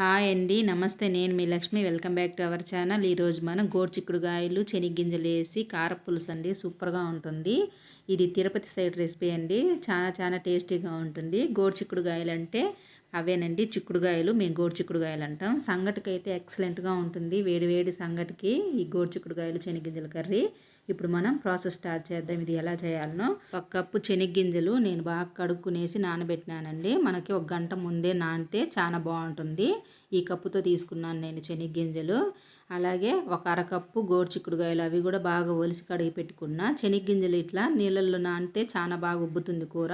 Hi అండి నమస్తే. నేను మీ Lakshmi. Welcome back to our channel. ఈరోజు మనం గోర్చిక్కుడుగాయలు చెనిగ్గింజలు వేసి కారపులుసు అండి సూపర్గా ఉంటుంది. ఇది తిరుపతి సైడ్ రెసిపీ అండి. చాలా చాలా టేస్టీగా ఉంటుంది. గోర్చిక్కుడుగాయలు అంటే అవేనండి. చిక్కుడుగాయలు మేము గోర్చిక్కుడుగాయలు అంటాం సంగటికి అయితే ఎక్సలెంట్గా ఉంటుంది. వేడి వేడి సంగటికి ఈ గోర్చిక్కుడుగాయలు చెనిగ్గింజల కర్రీ ఇప్పుడు మనం ప్రాసెస్ స్టార్ట్ చేద్దాం. ఇది ఎలా చేయాలనో. ఒక కప్పు శనగ్గింజలు నేను బాగా కడుక్కునేసి నానబెట్టినానండి. మనకి ఒక గంట ముందే నానితే చాలా బాగుంటుంది. ఈ కప్పుతో తీసుకున్నాను నేను శనగ్గింజలు. అలాగే ఒక అరకప్పు గోరుచిక్కుడుగాయలు అవి కూడా బాగా ఒలిసి కడిగి పెట్టుకున్నా. శనగ్గింజలు ఇట్లా నీళ్ళల్లో నానితే చాలా బాగా ఉబ్బుతుంది కూర.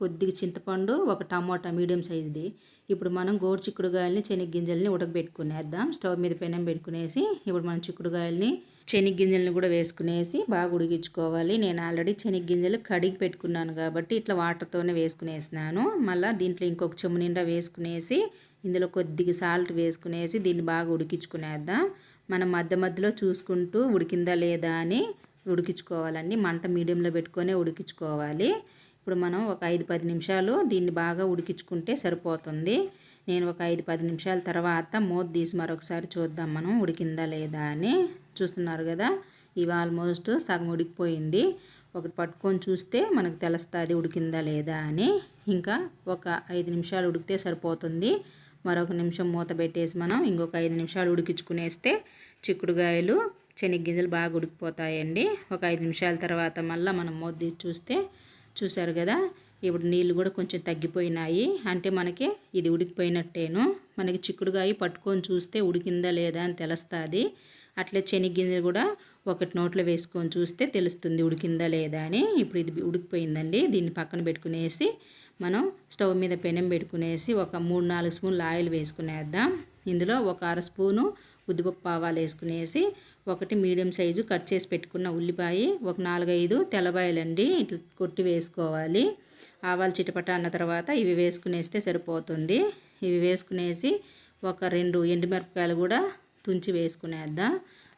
కొద్దిగా చింతపండు ఒక టమోటా మీడియం సైజుది ఇప్పుడు మనం గోరు చిక్కుడుగాయలని శనగ్గింజల్ని ఉడకబెట్టుకునేద్దాం. స్టవ్ మీద పెనం పెట్టుకునేసి ఇప్పుడు మనం చిక్కుడుగాయలని శనగ్గింజల్ని కూడా వేసుకునేసి బాగా ఉడికించుకోవాలి. నేను ఆల్రెడీ శనగ్గింజలు కడిగి పెట్టుకున్నాను కాబట్టి ఇట్లా వాటర్తోనే వేసుకునేసినాను. మళ్ళీ దీంట్లో ఇంకొక చెమ్ము నిండా వేసుకునేసి ఇందులో కొద్దిగా సాల్ట్ వేసుకునేసి దీన్ని బాగా ఉడికించుకునేద్దాం. మనం మధ్య మధ్యలో చూసుకుంటూ ఉడికిందా లేదా అని ఉడికించుకోవాలండి. మంట మీడియంలో పెట్టుకొని ఉడికించుకోవాలి. ఇప్పుడు మనం ఒక ఐదు పది నిమిషాలు దీన్ని బాగా ఉడికించుకుంటే సరిపోతుంది. నేను ఒక ఐదు పది నిమిషాల తర్వాత మూత తీసి మరొకసారి చూద్దాం మనం ఉడికిందా లేదా అని. చూస్తున్నారు కదా ఇవి ఆల్మోస్ట్ సగం ఉడికిపోయింది. ఒకటి పట్టుకొని చూస్తే మనకు తెలుస్తుంది ఉడికిందా లేదా అని. ఇంకా ఒక ఐదు నిమిషాలు ఉడికితే సరిపోతుంది. మరొక నిమిషం మూత పెట్టేసి మనం ఇంకొక ఐదు నిమిషాలు ఉడికించుకునేస్తే చిక్కుడుగాయలు శనగ్గింజలు బాగా ఉడికిపోతాయండి. ఒక ఐదు నిమిషాల తర్వాత మళ్ళీ మనం మూత తీసి చూస్తే చూసారు కదా? ఇప్పుడు నీళ్ళు కూడా కొంచెం తగ్గిపోయినాయి. అంటే మనకి ఇది ఉడికిపోయినట్టేను. మనకి చిక్కుడుగాయ పట్టుకొని చూస్తే ఉడికిందా లేదా అని తెలుస్తుంది. అట్లే శనగ్గింజ కూడా ఒకటి నోట్లో వేసుకొని చూస్తే తెలుస్తుంది ఉడికిందా లేదా అని. ఇప్పుడు ఇది ఉడికిపోయిందండి. దీన్ని పక్కన పెట్టుకునేసి మనం స్టవ్ మీద పెనం పెట్టుకునేసి ఒక మూడు నాలుగు స్పూన్లు ఆయిల్ వేసుకునేద్దాం. ఇందులో ఒక అర స్పూను ఉద్దిపప్పు ఆవాలు వేసుకునేసి ఒకటి మీడియం సైజు కట్ చేసి పెట్టుకున్న ఉల్లిపాయ ఒక నాలుగైదు తెల్లబాయలండి ఇట్లా కొట్టి వేసుకోవాలి. ఆవాలు చిటపట అన్న తర్వాత ఇవి వేసుకునేస్తే సరిపోతుంది. ఇవి వేసుకునేసి ఒక రెండు ఎండుమిరపకాయలు కూడా తుంచి వేసుకునేద్దాం.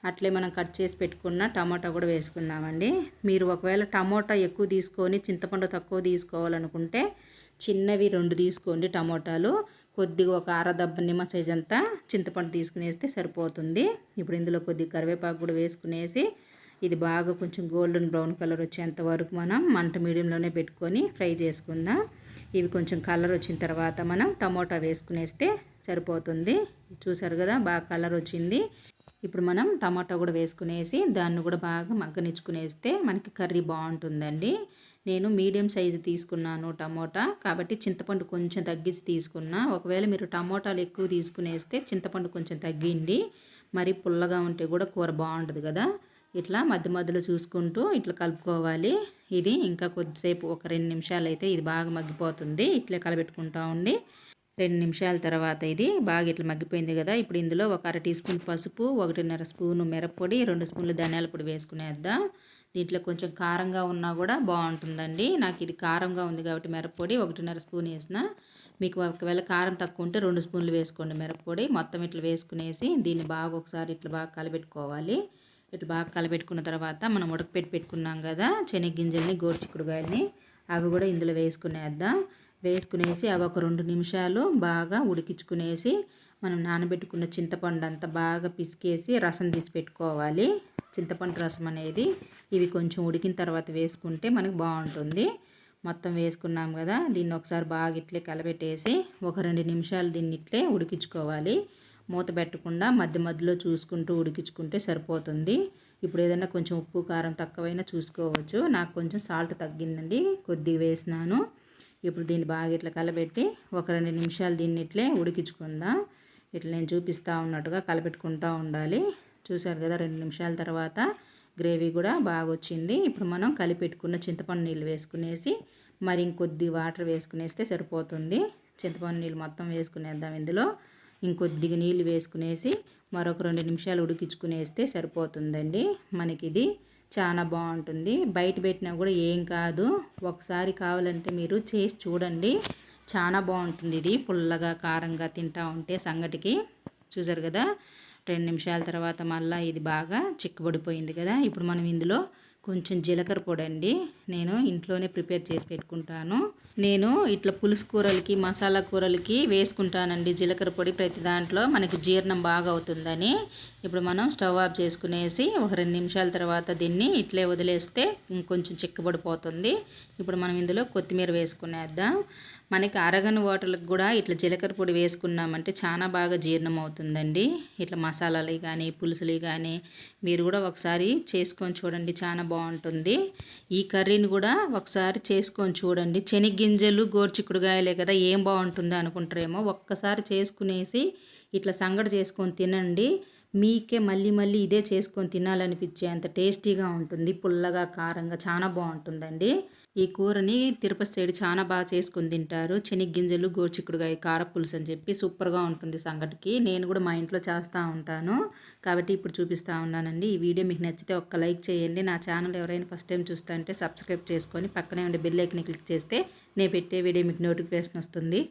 అట్లే మనం కట్ చేసి పెట్టుకున్న టమాటా కూడా వేసుకుందామండి. మీరు ఒకవేళ టమోటా ఎక్కువ తీసుకొని చింతపండు తక్కువ తీసుకోవాలనుకుంటే చిన్నవి రెండు తీసుకోండి టమోటాలు. కొద్దిగా ఒక అరదబ్బ నిమ్మ సైజ్ అంతా చింతపండు తీసుకునేస్తే సరిపోతుంది. ఇప్పుడు ఇందులో కొద్దిగా కరివేపాకు కూడా వేసుకునేసి ఇది బాగా కొంచెం గోల్డెన్ బ్రౌన్ కలర్ వచ్చేంత వరకు మనం మంట మీడియంలోనే పెట్టుకొని ఫ్రై చేసుకుందాం. ఇవి కొంచెం కలర్ వచ్చిన తర్వాత మనం టమోటా వేసుకునేస్తే సరిపోతుంది. చూసారు కదా బాగా కలర్ వచ్చింది. ఇప్పుడు మనం టమాటా కూడా వేసుకునేసి దాన్ని కూడా బాగా మగ్గనిచ్చుకునేస్తే మనకి కర్రీ బాగుంటుందండి. నేను మీడియం సైజు తీసుకున్నాను టమోటా. కాబట్టి చింతపండు కొంచెం తగ్గించి తీసుకున్నా. ఒకవేళ మీరు టమోటాలు ఎక్కువ తీసుకునేస్తే చింతపండు కొంచెం తగ్గిండి మరి పుల్లగా ఉంటే కూడా కూర బాగుంటుంది కదా. ఇట్లా మధ్య మధ్యలో చూసుకుంటూ ఇట్లా కలుపుకోవాలి. ఇది ఇంకా కొద్దిసేపు ఒక రెండు నిమిషాలు అయితే ఇది బాగా మగ్గిపోతుంది. ఇట్లే కలబెట్టుకుంటా ఉండి రెండు నిమిషాల తర్వాత ఇది బాగా ఇట్లా మగ్గిపోయింది కదా. ఇప్పుడు ఇందులో ఒక అర టీ స్పూన్ పసుపు ఒకటిన్నర స్పూను మిరప్పొడి రెండు స్పూన్లు ధనియాల పొడి వేసుకునేద్దాం. దీంట్లో కొంచెం కారంగా ఉన్నా కూడా బాగుంటుందండి. నాకు ఇది కారంగా ఉంది కాబట్టి మిరప్పొడి ఒకటిన్నర స్పూన్ వేసిన. మీకు ఒకవేళ కారం తక్కువ ఉంటే రెండు స్పూన్లు వేసుకోండి మిరప్పొడి. మొత్తం ఇట్లా వేసుకునేసి దీన్ని బాగా ఒకసారి ఇట్లా బాగా కలబెట్టుకోవాలి. ఇట్లా బాగా కలబెట్టుకున్న తర్వాత మనం ఉడకపెట్టి పెట్టుకున్నాం కదా శనగ్గింజల్ని గోరుచిక్కుడుగాయల్ని అవి కూడా ఇందులో వేసుకునేద్దాం. వేసుకునేసి అవి ఒక రెండు నిమిషాలు బాగా ఉడికించుకునేసి మనం నానబెట్టుకున్న చింతపండు అంతా బాగా పిసికేసి రసం తీసి పెట్టుకోవాలి. చింతపండు రసం అనేది ఇవి కొంచెం ఉడికిన తర్వాత వేసుకుంటే మనకు బాగుంటుంది. మొత్తం వేసుకున్నాం కదా దీన్ని ఒకసారి బాగా ఇట్లే కలబెట్టేసి ఒక రెండు నిమిషాలు దీన్ని ఇట్లే ఉడికించుకోవాలి. మూత పెట్టకుండా మధ్య మధ్యలో చూసుకుంటూ ఉడికించుకుంటే సరిపోతుంది. ఇప్పుడు ఏదైనా కొంచెం ఉప్పు కారం తక్కువైనా చూసుకోవచ్చు. నాకు కొంచెం సాల్ట్ తగ్గిందండి కొద్దిగా వేసినాను. ఇప్పుడు దీన్ని బాగా ఇట్లా కలబెట్టి ఒక రెండు నిమిషాలు దీన్ని ఇట్లే ఉడికించుకుందాం. ఇట్లా నేను చూపిస్తూ ఉన్నట్టుగా కలపెట్టుకుంటూ ఉండాలి. చూశారు కదా రెండు నిమిషాల తర్వాత గ్రేవీ కూడా బాగా వచ్చింది ఇప్పుడు మనం కలిపెట్టుకున్న చింతపండు నీళ్ళు వేసుకునేసి మరి ఇంకొద్ది వాటర్ వేసుకునేస్తే సరిపోతుంది. చింతపండు నీళ్ళు మొత్తం వేసుకునేద్దాం ఇందులో. ఇంకొద్దిగా నీళ్ళు వేసుకునేసి మరొక రెండు నిమిషాలు ఉడికించుకునేస్తే సరిపోతుందండి. మనకి ఇది చాలా బాగుంటుంది. బయట పెట్టినా కూడా ఏం కాదు. ఒకసారి కావాలంటే మీరు చేసి చూడండి. చాలా బాగుంటుంది ఇది. పుల్లగా కారంగా తింటా ఉంటే సంగటికి. చూసారు కదా? రెండు నిమిషాల తర్వాత మళ్ళీ ఇది బాగా చిక్కబడిపోయింది కదా. ఇప్పుడు మనం ఇందులో కొంచెం జీలకర్ర పొడి అండి. నేను ఇంట్లోనే ప్రిపేర్ చేసి పెట్టుకుంటాను. నేను ఇట్లా పులుసు కూరలకి మసాలా కూరలకి వేసుకుంటానండి జీలకర్ర పొడి ప్రతి దాంట్లో. మనకి జీర్ణం బాగా అవుతుందని ఇప్పుడు మనం స్టవ్ ఆఫ్ చేసుకునేసి ఒక రెండు నిమిషాల తర్వాత దీన్ని ఇట్లే వదిలేస్తే కొంచెం చిక్కబడిపోతుంది. ఇప్పుడు మనం ఇందులో కొత్తిమీర వేసుకునేద్దాం. మనకి అరగని వాటర్లకు కూడా ఇట్లా జీలకర్ర పొడి వేసుకున్నామంటే చాలా బాగా జీర్ణం అవుతుందండి. ఇట్లా మసాలాలు కానీ పులుసులు కానీ మీరు కూడా ఒకసారి చేసుకొని చూడండి చాలా బాగుంటుంది. ఈ కర్రీని కూడా ఒకసారి చేసుకొని చూడండి. శనగ్గింజలు గోర్చిక్కుడుగాయలే కదా ఏం బాగుంటుందో అనుకుంటారేమో. ఒక్కసారి చేసుకునేసి ఇట్లా సంగడి చేసుకొని తినండి. మీకే మళ్ళీ మళ్ళీ ఇదే చేసుకొని తినాలనిపించే అంత టేస్టీగా ఉంటుంది. పుల్లగా కారంగా చాలా బాగుంటుందండి. ఈ కూరని తిరుపతి సైడ్ చాలా బాగా చేసుకొని తింటారు. చెనిగ్గింజలు గోచిక్కుడుగాయ కార పులుసు అని చెప్పి సూపర్గా ఉంటుంది సంగటికి. నేను కూడా మా ఇంట్లో చేస్తూ ఉంటాను. కాబట్టి ఇప్పుడు చూపిస్తూ ఉన్నానండి. ఈ వీడియో మీకు నచ్చితే ఒక్క లైక్ చేయండి. నా ఛానల్ ఎవరైనా ఫస్ట్ టైం చూస్తా అంటే సబ్స్క్రైబ్ చేసుకొని పక్కనే ఉండే బెల్ ఐకన్ క్లిక్ చేస్తే నేను పెట్టే వీడియో మీకు నోటిఫికేషన్ వస్తుంది.